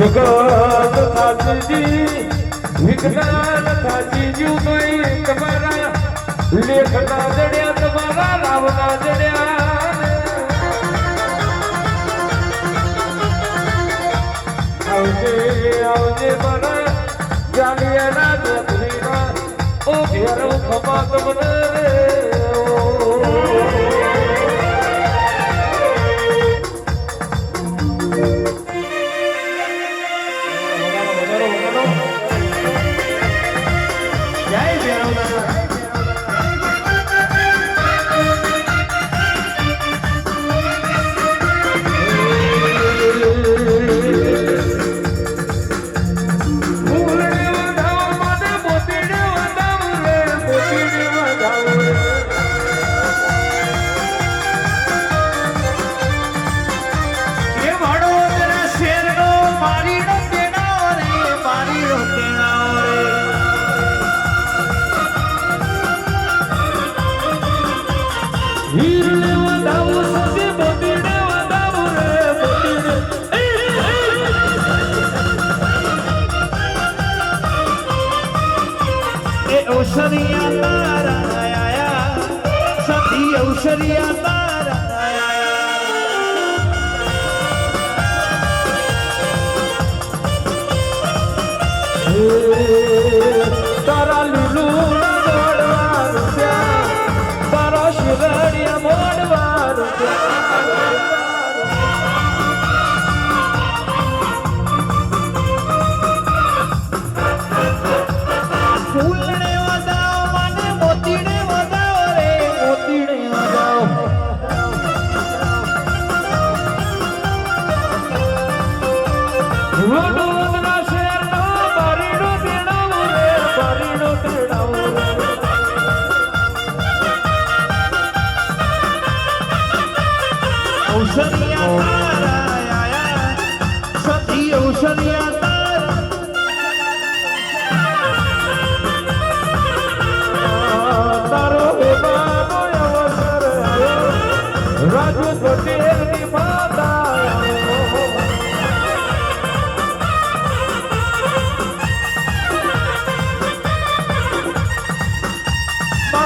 જગત સાચી વિજ્ઞાન સાચી જ્યુ ગઈ તમારા લેખના જડ્યા તમારા રાવના જડ્યા આવજે આવજે મારા જાલિયાના જોતરીના ઓ ઘેરો ખમા તમને ઔષધિયા તારા આયા, સતી ઔષધિયા તારા આયા. તારા મોડવા રૂપિયા તારા શિરડિયા મોડવા રૂપિયા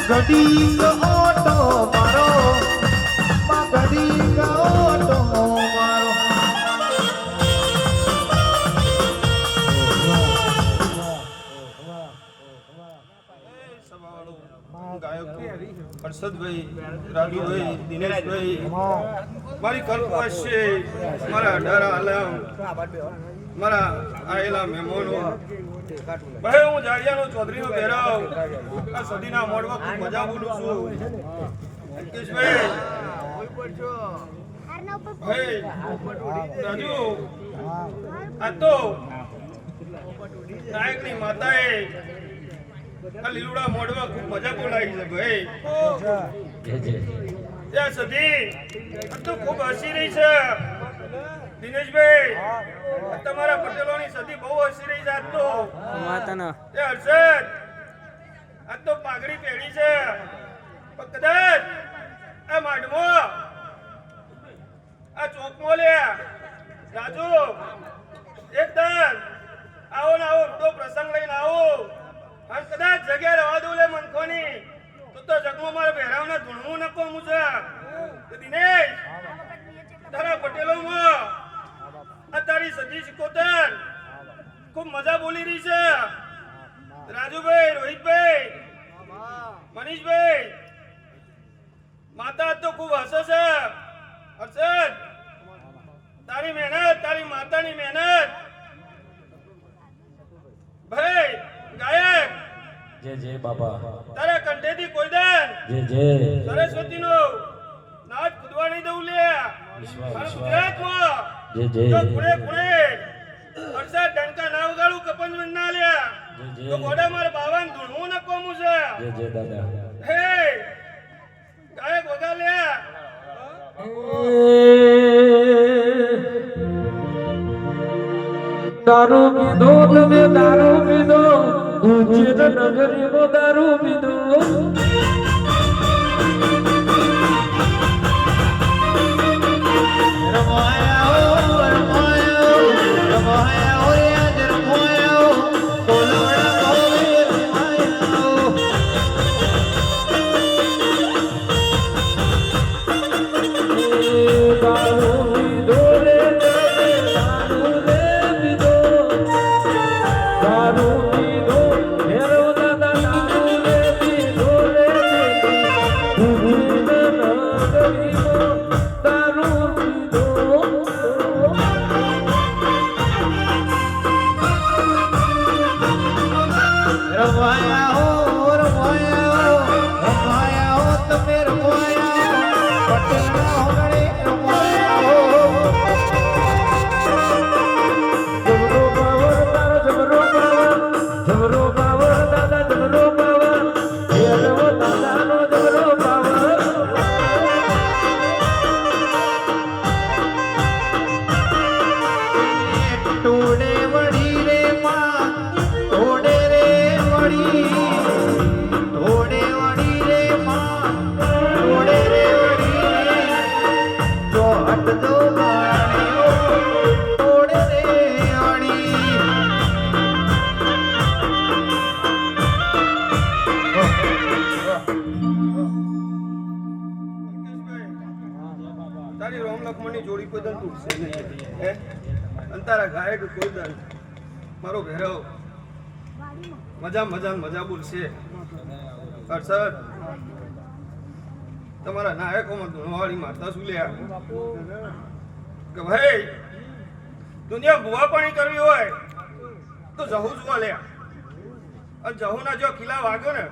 રાજુ હર્ષદભાઈ, રાજુભાઈ, દિનેશભાઈ, મારી કલ્પવાસ છે, મારા અઢાર આલમ મારા આયેલા મહેમાનો. ભાઈ, હું જાડિયાનો ચૌધરીનો ભેરવ આ સદીના મોડમાં ખૂબ મજા બોલું છું. અંકિશભાઈ ભાઈ, રાજુ, આ તો નાયકની માતાએ લીલુડા મોડવા ખૂબ મજા બોલાવી છે ભાઈ. ત્યાં સધી તો ખૂબ હસી રહી છે. દિનેશભાઈ તમારા પટેલોની સદી બહુ હસી રહી છે આજ તો. એ હર્ષદ આજ તો પાઘડી પહેરી છે. કદાચ આ માડમો. આ ચોકમાં લે. રાજુ એકદમ આવો ને આવો રૂડો પ્રસંગ લઈને આવો. અને જગ્યા રવા દઉં મનખોની, તો તો જગમાં મારે ભેરાવને ધૂણવું નકો મુજે દિનેશ, તારા પટેલોમાં આ તારી સદી સિકોતર, ખૂબ મજા બોલી રહી રાજુભાઈ, રોહિતભાઈ, મનીષભાઈ, માતા તો ખૂબ હસે છે. હર્ષદ, તારી મહેનત, તારી માતાની મહેનત. ભાઈ ગાયક! જે જે બાબા. તારા કંઠેથી કોઈ દાન? જે જય સરસ્વતીનો નાદ ખુદવા નહીં દઉં લે. ગુજરાતમાં જય જય તો ખૂણે ખૂણે વરસાદ ડંકા ના ઉગાડું કપંજ ના લે. જય જય. તો ગોડા મારા બાવાન ધૂણવું ન કોમું છે. જે જે દાદા. હે ગાયક વગા લે. દારૂ પીધો તમે દારૂ દારૂ તારી રોમ લખમણની જોડી કોઈ દન તૂટશે નહીં. હે? તારા ગાયક કોઈ દન મારો ભેરવ. મજા મજા મજા બોલશે. હર્ષદ. તમારા નાયકોમાં ધૂણવાળી મારતા શું લે કે ભાઈ દુનિયા ભૂવા પાણી કરવી હોય, તો જહુ જોવા લે અને જહુના જો ખીલા વાગ્યો ને,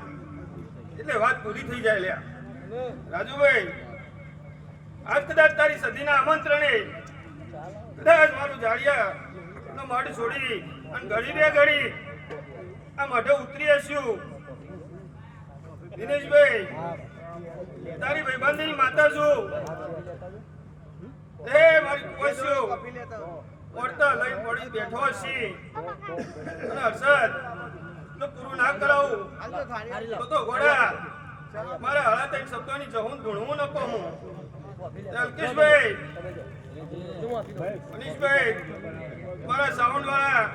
એટલે વાત પૂરી થઈ જાય લ્યા. રાજુભાઈ આજ કદાચ તારી સદીના આમંત્રણે કદાચ મારું જાળિયા નો મઢ છોડી અને ઘડી બે ઘડી આ મઢે ઉતરી હસ્યું. દિનેશભાઈ તારી ભાઈબંધીની માતા છું. એ મારી કુવસ્યો પડતા લઈ પડી બેઠો છી અને હર્ષદ તો પૂરું ના કરાવું. તો તો ઘોડા મારા હળા ત્રણ શબ્દોની જહું ધૂણવું ન કહું. અલ્કેશભાઈ. મનીષભાઈ મારા સાઉન્ડ વાળા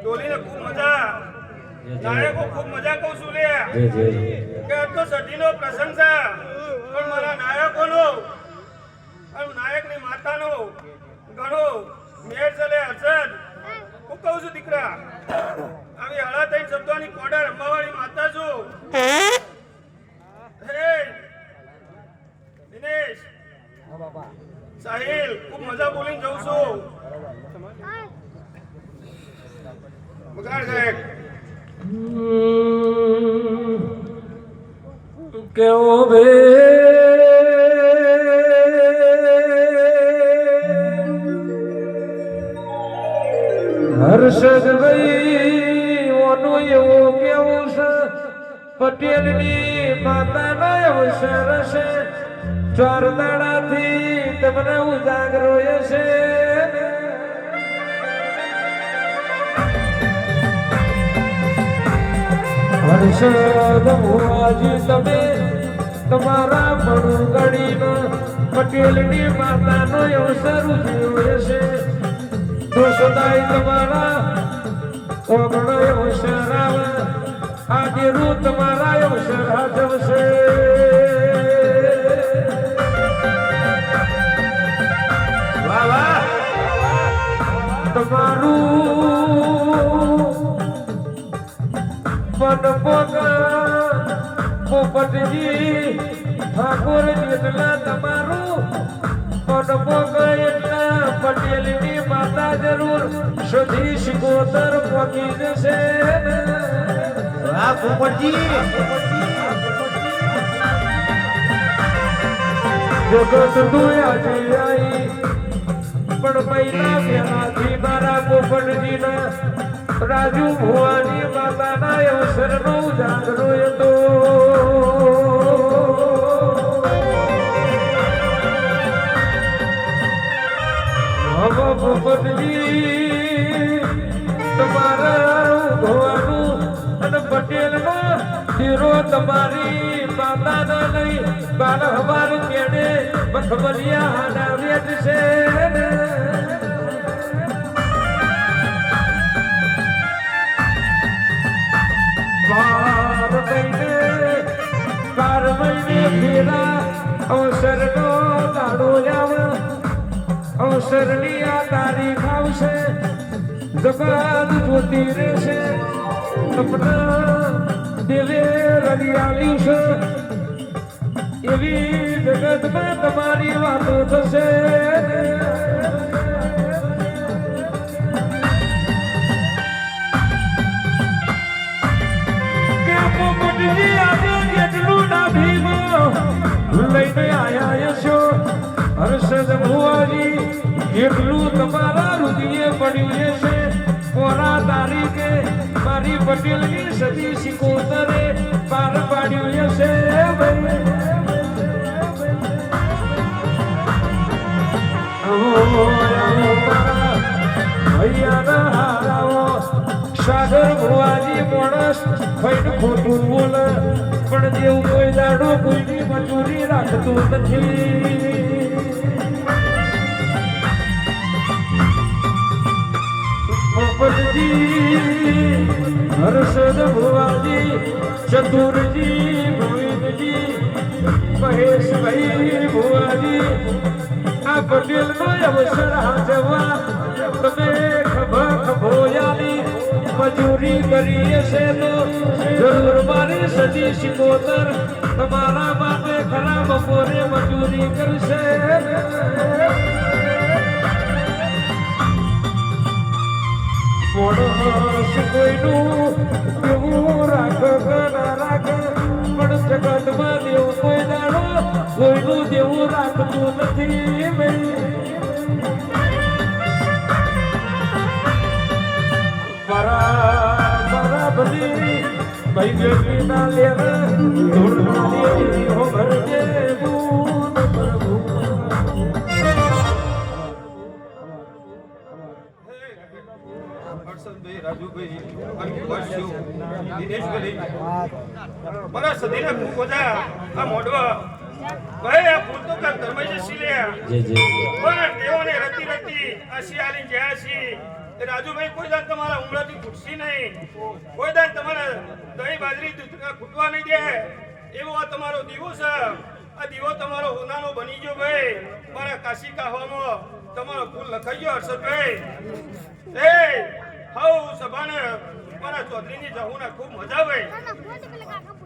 ડોલીને ખૂબ મજા. નાયકો ખૂબ મજા કહું છું લે. કે આ તો સદીનો પ્રસંગ છે પણ મારા નાયકોનો અને નાયકની માતાનો ઘણો મેળ ચલે હર્ષદ. હું કહું છું દીકરા આવી હળા ત્રણ શબ્દોની કોડા રમવાવાળી માતા છું. હે દિનેશ. સાહિલ, ખૂબ મજા બોલીને જઉં છું. બગાડ સાહેબ. કેવો ભાઈ હર્ષદ ભાઈ, ઓનું એવું કેવું છે? પટેલની માતાનો એવું છે ચાર દાડાથી તમને ઉજાગરો છે હર્ષદ ભુવાજી તમે તમારા મણુગડીનો પટેલની માતાનો અવસર ઉજવ્યો છે તો સદાય તમારા ઓગણો અવસર આવે. આજે રૂ તમારા અવસર હાજવશે પદ પોપટજી ઠાકોર જેટલા તમારું પોક એટલા પટેલની માતા જરૂર. સુધી શિકોતર પહોંચી જશે. આ પોપટજી જગત તું આજે આવી પણ મહિના પહેલાથી મારા પોપટજીના રાજુ ભુવાની માતાના અવસરનો જાગરો હતો હવે પોપટજી તમારા ભવાનું અને પટેલનો ધીરો તમારી માતાના નહીં બાલ હવાર કેડે મખમલિયા હાડા વેટ છે. મહિને બાર મહિને ફેરા અવસરનો દાડો આવે અવસરની આ તારીખ આવશે જગત જોતી રહેશે. સપના છે. એવી જગતમાં તમારી વાતો થશે સાગર ભુવાજી માણસ ફઈને ખોટું બોલે. પણ જેવું કોઈ દાડો કોઈની મજૂરી રાખતું નથી. પોપટજી હર્ષદ ભુવાજી, ચતુરજી, ગોવિંદજી, મહેશભાઈ ભુવાજી. આ પટેલ અવસર હાજવા તમે ખભા ખભોયાની મજૂરી કરીએ છે તો જરૂર મારી સજી શિકોતર તમારા માટે ખરાબ બપોરે મજૂરી કરશે. રાખ ના રાખ પણ દેવ રાખતું નથી બધી ભાઈ બેટી ના લેર ધૂળ હો ભરજે રાજુભાઈ કોઈ દાન તમારા ઉમરાથી ખૂટશી નહીં. કોઈ દાન તમારા દહીં બાજરી ખૂટવા નહીં દે. એવો આ તમારો દીવો છે. આ દીવો તમારો હોનાનો બની ગયો ભાઈ. મારા કાશી કાહવામાં તમારો ફૂલ લખાઈ ગયો હર્ષદભાઈ. એ હઉ સભાને. મારા ચૌધરીની જહુના ખૂબ મજા ભાઈ